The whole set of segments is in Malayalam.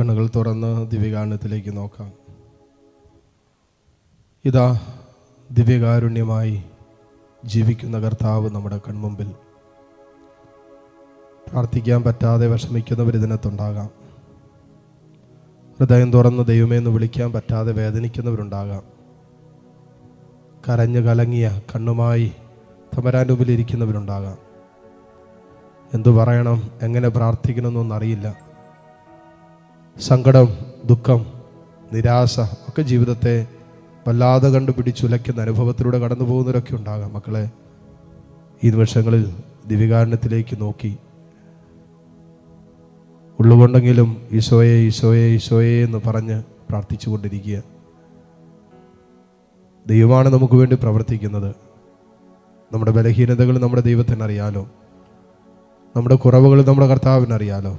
കണ്ണുകൾ തുറന്ന് ദിവ്യകാരുണ്യത്തിലേക്ക് നോക്കാം. ഇതാ ദിവ്യകാരുണ്യമായി ജീവിക്കുന്ന കർത്താവ് നമ്മുടെ കൺമുമ്പിൽ. പ്രാർത്ഥിക്കാൻ പറ്റാതെ വിഷമിക്കുന്നവർ ഇതിനകത്തുണ്ടാകാം. ഹൃദയം തുറന്ന് ദൈവമേ എന്ന് വിളിക്കാൻ പറ്റാതെ വേദനിക്കുന്നവരുണ്ടാകാം. കരഞ്ഞു കലങ്ങിയ കണ്ണുമായി തമരാന്റെ മുമ്പിൽ എന്തു പറയണം എങ്ങനെ പ്രാർത്ഥിക്കണമെന്നൊന്നും അറിയില്ല. സങ്കടം ദുഃഖം നിരാശ ഒക്കെ ജീവിതത്തെ വല്ലാതെ കണ്ടുപിടിച്ചുലയ്ക്കുന്ന അനുഭവത്തിലൂടെ കടന്നു പോകുന്നവരൊക്കെ ഉണ്ടാകാം. മക്കളെ ഈ നിമിഷങ്ങളിൽ ദിവികാരണത്തിലേക്ക് നോക്കി. ഉള്ളുകൊണ്ടെങ്കിലും ഈശോയെ ഈശോയെ ഈശോയെ എന്ന് പറഞ്ഞ് പ്രാർത്ഥിച്ചു കൊണ്ടിരിക്കുക ദൈവമാണ് നമുക്ക് വേണ്ടി പ്രവർത്തിക്കുന്നത്. നമ്മുടെ ബലഹീനതകൾ നമ്മുടെ ദൈവത്തിനറിയാലോ. നമ്മുടെ കുറവുകൾ നമ്മുടെ കർത്താവിന് അറിയാലോ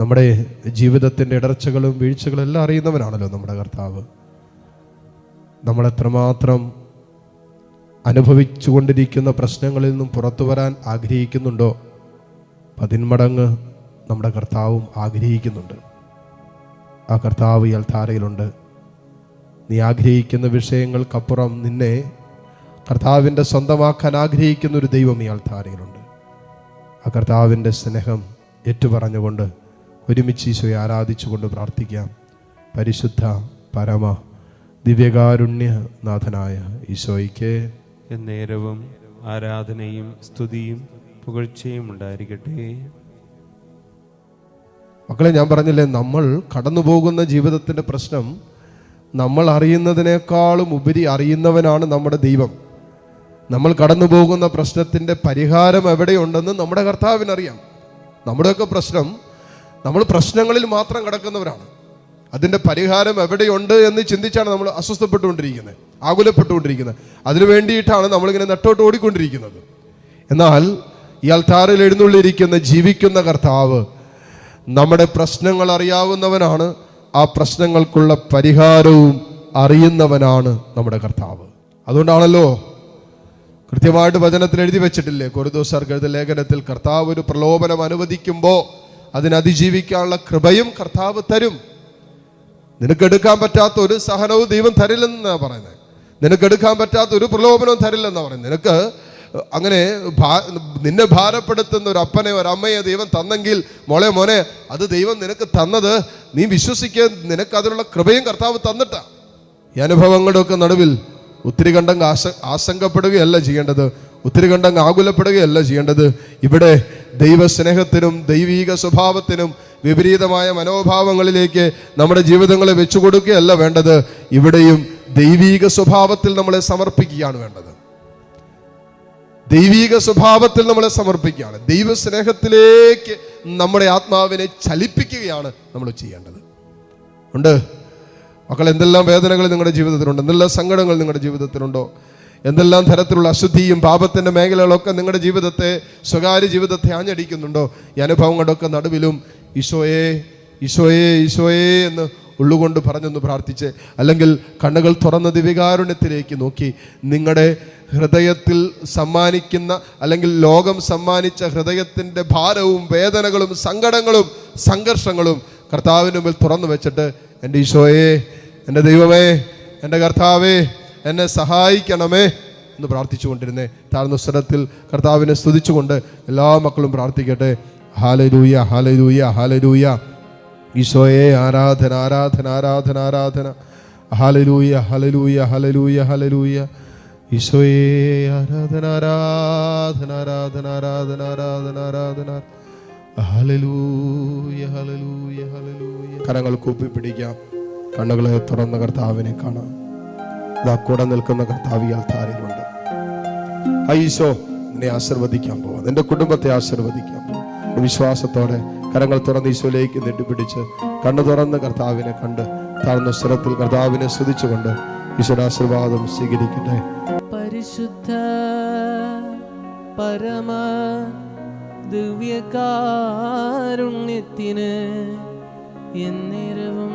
നമ്മുടെ ജീവിതത്തിന്റെ ഇടർച്ചകളും വീഴ്ചകളും എല്ലാം അറിയുന്നവനാണല്ലോ നമ്മുടെ കർത്താവ്. നമ്മളെത്രമാത്രം അനുഭവിച്ചു അനുഭവിച്ചുകൊണ്ടിരിക്കുന്ന പ്രശ്നങ്ങളിൽ നിന്നും പുറത്തു വരാൻ ആഗ്രഹിക്കുന്നുണ്ടോ? പതിന്മടങ്ങ് നമ്മുടെ കർത്താവും ആഗ്രഹിക്കുന്നുണ്ട്. ആ കർത്താവ് ഇയാൾ ധാരയിലുണ്ട് നീ ആഗ്രഹിക്കുന്ന വിഷയങ്ങൾക്കപ്പുറം നിന്നെ കർത്താവിന്റെ സ്വന്തമാക്കാൻ ആഗ്രഹിക്കുന്ന ഒരു ദൈവം ഇയാൾ ധാരയിലുണ്ട് ആ കർത്താവിന്റെ സ്നേഹം ഏറ്റുപറഞ്ഞുകൊണ്ട് ഒരുമിച്ച് ഈശോയെ ആരാധിച്ചുകൊണ്ട് പ്രാർത്ഥിക്കാം. പരിശുദ്ധ പരമ ദിവ്യകാരുണ്യ നാഥനായ ഈശോയ്ക്ക് നേരവും ആരാധനയും സ്തുതിയും പുകഴ്ചയും ഉണ്ടായിരിക്കട്ടെ. മക്കളെ ഞാൻ പറഞ്ഞില്ലേ നമ്മൾ കടന്നു പോകുന്ന ജീവിതത്തിന്റെ പ്രശ്നം നമ്മൾ അറിയുന്നതിനേക്കാളും ഉപരി അറിയുന്നവനാണ് നമ്മുടെ ദൈവം. നമ്മൾ കടന്നു പോകുന്ന പ്രശ്നത്തിന്റെ പരിഹാരം എവിടെയുണ്ടെന്ന് നമ്മുടെ കർത്താവിനറിയാം. നമ്മുടെയൊക്കെ പ്രശ്നം നമ്മൾ പ്രശ്നങ്ങളിൽ മാത്രം കിടക്കുന്നവരാണ്. അതിന്റെ പരിഹാരം എവിടെയുണ്ട് എന്ന് ചിന്തിച്ചാണ് നമ്മൾ അസ്വസ്ഥപ്പെട്ടുകൊണ്ടിരിക്കുന്നത് ആകുലപ്പെട്ടുകൊണ്ടിരിക്കുന്നത്. അതിനു വേണ്ടിയിട്ടാണ് നമ്മളിങ്ങനെ നെട്ടോട്ട് ഓടിക്കൊണ്ടിരിക്കുന്നത്. എന്നാൽ ഈ അൽത്താറിൽ എഴുന്നള്ളിയിരിക്കുന്ന ജീവിക്കുന്ന കർത്താവ് നമ്മുടെ പ്രശ്നങ്ങൾ അറിയാവുന്നവനാണ് ആ പ്രശ്നങ്ങൾക്കുള്ള പരിഹാരവും അറിയുന്നവനാണ് നമ്മുടെ കർത്താവ്. അതുകൊണ്ടാണല്ലോ കൃത്യമായിട്ട് വചനത്തിൽ എഴുതി വെച്ചിട്ടില്ലേ കൊറിദോസാർക്ക് എഴുതിയ ലേഖനത്തിൽ കർത്താവ് ഒരു പ്രലോഭനം അനുവദിക്കുമ്പോൾ അതിനെ അതിജീവിക്കാനുള്ള കൃപയും കർത്താവ് തരും. നിനക്ക് എടുക്കാൻ പറ്റാത്ത ഒരു സഹനവും ദൈവം തരില്ലെന്നാണ് പറയുന്നത്. നിനക്കെടുക്കാൻ പറ്റാത്ത ഒരു പ്രലോഭനവും തരില്ലെന്നാണ് പറയുന്നത്. നിനക്ക് അങ്ങനെ നിന്നെ ഭാരപ്പെടുത്തുന്ന ഒരു അപ്പനെ ഒരു അമ്മയെ ദൈവം തന്നെങ്കിൽ മോളെ മോനെ അത് ദൈവം നിനക്ക് തന്നത് നീ വിശ്വസിക്കുക നിനക്ക് അതിനുള്ള കൃപയും കർത്താവ് തന്നിട്ടാ. ഈ അനുഭവങ്ങളുടെ ഒക്കെ നടുവിൽ ഒത്തിരി കണ്ടങ്ങ് ആശ ആശങ്കപ്പെടുകയല്ല ചെയ്യേണ്ടത്. ഒത്തിരി കണ്ടങ്ങ് ആകുലപ്പെടുകയല്ല ചെയ്യേണ്ടത്. ഇവിടെ ദൈവസ്നേഹത്തിനും ദൈവീക സ്വഭാവത്തിനും വിപരീതമായ മനോഭാവങ്ങളിലേക്ക് നമ്മുടെ ജീവിതങ്ങളെ വെച്ചു കൊടുക്കുകയല്ല വേണ്ടത്. ഇവിടെയും ദൈവീക സ്വഭാവത്തിൽ നമ്മളെ സമർപ്പിക്കുകയാണ് വേണ്ടത്. ദൈവീക സ്വഭാവത്തിൽ നമ്മളെ സമർപ്പിക്കുകയാണ്. ദൈവസ്നേഹത്തിലേക്ക് നമ്മുടെ ആത്മാവിനെ ചലിപ്പിക്കുകയാണ് നമ്മൾ ചെയ്യേണ്ടത്. ഉണ്ട്? മക്കൾ എന്തെല്ലാം വേദനകൾ നിങ്ങളുടെ ജീവിതത്തിലുണ്ട്? എന്തെല്ലാം സങ്കടങ്ങൾ നിങ്ങളുടെ ജീവിതത്തിലുണ്ടോ? എന്തെല്ലാം തരത്തിലുള്ള അശുദ്ധിയും പാപത്തിന്റെ മേഖലകളൊക്കെ നിങ്ങളുടെ ജീവിതത്തെ സ്വകാര്യ ജീവിതത്തെ ആഞ്ഞടിക്കുന്നുണ്ടോ? ഈ അനുഭവങ്ങളുടെയൊക്കെ നടുവിലും ഈശോയെ ഈശോയെ ഈശോയെ എന്ന് ഉള്ളുകൊണ്ട് പറഞ്ഞൊന്ന് പ്രാർത്ഥിച്ച് അല്ലെങ്കിൽ കണ്ണുകൾ തുറന്ന ദിവികാരുണ്യത്തിലേക്ക് നോക്കി നിങ്ങളുടെ ഹൃദയത്തിൽ സമ്മാനിക്കുന്ന അല്ലെങ്കിൽ ലോകം സമ്മാനിച്ച ഹൃദയത്തിന്റെ ഭാരവും വേദനകളും സങ്കടങ്ങളും സംഘർഷങ്ങളും കർത്താവിന് മുമ്പിൽ തുറന്നു വെച്ചിട്ട് എന്റെ ഈശോയെ എന്റെ ദൈവമേ എന്റെ കർത്താവേ എന്നെ സഹായിക്കണമേ എന്ന് പ്രാർത്ഥിച്ചുകൊണ്ടിരുന്നേ. താഴ്ന്ന സ്വരത്തിൽ കർത്താവിനെ സ്തുതിച്ചുകൊണ്ട് എല്ലാ മക്കളും പ്രാർത്ഥിക്കട്ടെ. ഹാലരൂയ ഹാലരൂയ ഹാലരൂയ ഈശോയെ ആരാധന ആരാധന ആരാധന ആരാധന. ഹാലരൂയ ഹലലൂയ ഹലലൂയ ഹലലൂയ ഈശോയെ ആരാധന ആരാധന ആരാധന ആരാധന ആരാധന ആരാധന. കരങ്ങൾ കൂപ്പി പിടിക്കാം കണ്ണുകളെ തുറന്ന കർത്താവിനെ കാണാം. ഇതാ കൂടെ നിൽക്കുന്ന കർത്താവ് ഈ അൽത്താരയിലുണ്ട് ആ ഈശോ നിന്നെ ആശീർവദിക്കാൻ പോവാ. നിന്റെ കുടുംബത്തെ ആശീർവദിക്കാൻ പോവാ. വിശ്വാസത്തോടെ കരങ്ങൾ തുറന്ന് ഈശോയിലേക്ക് നെട്ടിപ്പിടിച്ച് കണ്ണു തുറന്ന് കർത്താവിനെ കണ്ട് താഴ്ന്ന സ്വരത്തിൽ കർത്താവിനെ സ്തുതിച്ചുകൊണ്ട് ഈശോയുടെ ആശീർവാദം സ്വീകരിക്കട്ടെ. പരിശുദ്ധ പരമ ദിവ്യകാരുണ്യത്തിന് എന്നേരവും